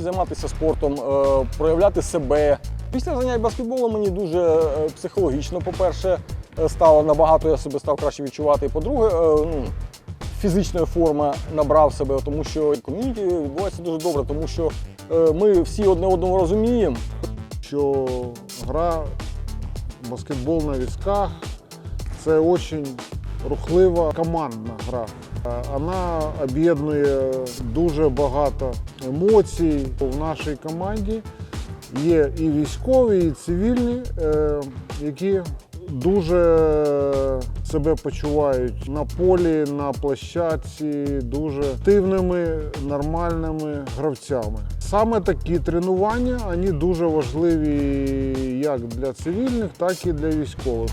займатися спортом, е, проявляти себе. Після занять баскетболом мені дуже е, психологічно, по-перше, е, стало набагато я себе став краще відчувати. І по-друге, ну, фізична форма набрав себе, тому що ком'юніті відбувається дуже добре, тому що ми всі одне одного розуміємо. що гра баскетбол на візках це дуже рухлива командна гра. Е, Вона об'єднує дуже багато емоцій. В нашій команді є і військові, і цивільні, е, які дуже себе почувають на полі, на площадці, дуже активними, нормальними гравцями. Саме такі тренування вони дуже важливі як для цивільних, так і для військових.